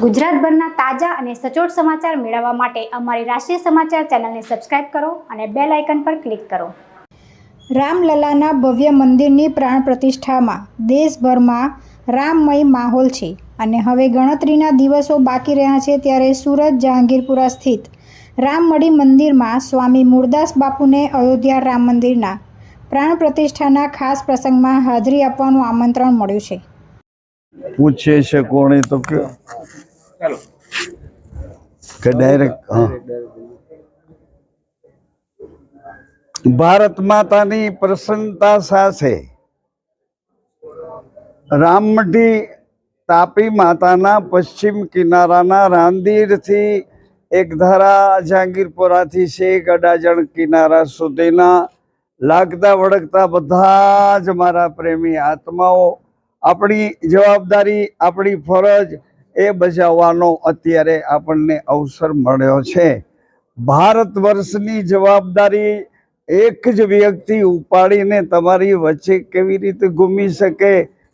ગુજરાતભરના તાજા અને સચોટ સમાચાર મેળવવા માટે અમારી રાષ્ટ્રીય સમાચાર ચેનલને સબસ્ક્રાઇબ કરો અને બેલ આઇકન પર ક્લિક કરો. રામલલાના ભવ્ય મંદિરની પ્રાણ પ્રતિષ્ઠામાં દેશભરમાં રામમય માહોલ છે અને હવે ગણતરીના દિવસો બાકી રહ્યા છે ત્યારે સુરત જહાંગીરપુરા સ્થિત રામમળી મંદિરમાં સ્વામી મૂળદાસ બાપુને અયોધ્યા રામ મંદિરના પ્રાણ પ્રતિષ્ઠાના ખાસ પ્રસંગમાં હાજરી આપવાનું આમંત્રણ મળ્યું છે. પૂછે છે કોણે તો કે કે ડાયરેક્ટ હા. ભારત માતાની પ્રસન્નતા સાથે રામમઢી તાપી માતાના પશ્ચિમ કિનારાના રાંદીરથી એક ધારા જહાંગીરપુરાથી શેખ અડાજણ કિનારા સુધીના. લાગતા વળગતા બધા જ મારા પ્રેમી આત્માઓ, આપણી જવાબદારી, આપણી ફરજ એ બજાવવાનો અત્યારે આપણને અવસર મળ્યો છે. ભારત વર્ષની જવાબદારી એક જ વ્યક્તિ ઉપાડીને તમારી વચ્ચે કેવી રીતે ગુમી શકે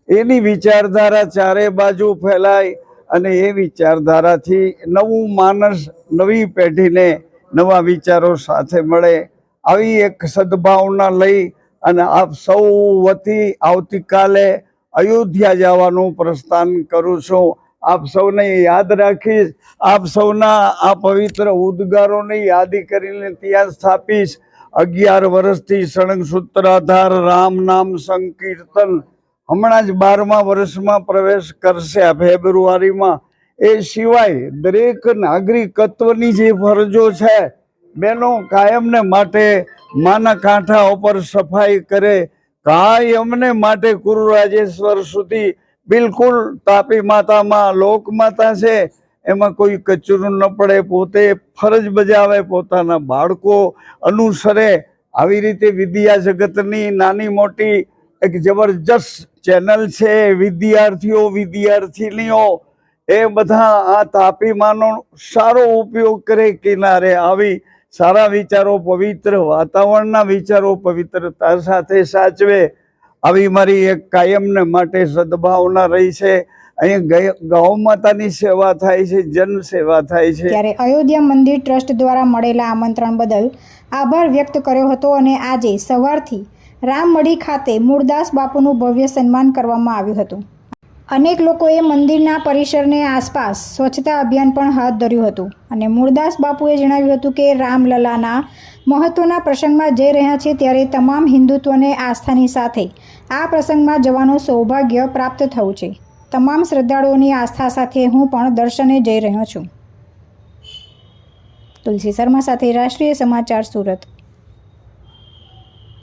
એની વિચારધારા ચારે બાજુ ફેલાય અને એ વિચારધારાથી નવું માનસ, નવી પેઢીને નવા વિચારો સાથે મળે. આવી એક સદભાવના લઈ અને આપ સૌ વતી આવતીકાલે અયોધ્યા જવાનું પ્રસ્થાન કરું છું. આપ સૌને યાદ રાખીશ, આપ સૌના આ પવિત્ર ઉદ્ગારોને યાદી કરીને ત્યાં સ્થાપીશ. અગિયાર વર્ષથી સળંગ સૂત્રાધાર રામ નામ સંકીર્તન હમણાં જ બારમા વર્ષમાં પ્રવેશ કરશે આ ફેબ્રુઆરીમાં. એ સિવાય દરેક નાગરિકત્વની જે ફરજો છે બેનો કાયમને માટે માના કાંઠા ઉપર સફાઈ કરે, કાયમને માટે ગુરુ રાજેશ્વર સુધી બિલકુલ તાપી માતામાં, લોક માતા છે. એમાં કોઈ કચરું ન પડે, પોતે ફરજ બજાવે પોતાના બાળકો અનુસરે. આવી રીતે વિદ્યા જગતની નાની મોટી એક જબરજસ્ત ચેનલ છે, વિદ્યાર્થીઓ, વિદ્યાર્થીનીઓ. એ બધા આ તાપીમાંનો સારો ઉપયોગ કરે કિનારે આવી. સારા વિચારો પવિત્ર વાતાવરણના વિચારો પવિત્રતા સાથે સાચવે. આવી મારી એક કાયમને માટે સદભાવના રહી છે. અહીંયા ગૌ માતાની સેવા થાય છે જન સેવા થાય છે. ત્યારે અયોધ્યા મંદિર ટ્રસ્ટ દ્વારા મળેલા આમંત્રણ બદલ આભાર વ્યક્ત કર્યો હતો અને આજે સવારથી રામમઢી ખાતે મૂળદાસ બાપુનું ભવ્ય સન્માન કરવામાં આવ્યું હતું. અનેક લોકોએ મંદિરના પરિસરને આસપાસ સ્વચ્છતા અભિયાન પણ હાથ ધર્યું હતું. અને મૂળદાસ બાપુએ જણાવ્યું હતું કે રામલલાના મહત્ત્વના પ્રસંગમાં જઈ રહ્યા છે ત્યારે તમામ હિન્દુત્વને આસ્થાની સાથે આ પ્રસંગમાં જવાનું સૌભાગ્ય પ્રાપ્ત થયું છે. તમામ શ્રદ્ધાળુઓની આસ્થા સાથે હું પણ દર્શને જઈ રહ્યો છું. તુલસી શર્મા સાથે રાષ્ટ્રીય સમાચાર સુરત.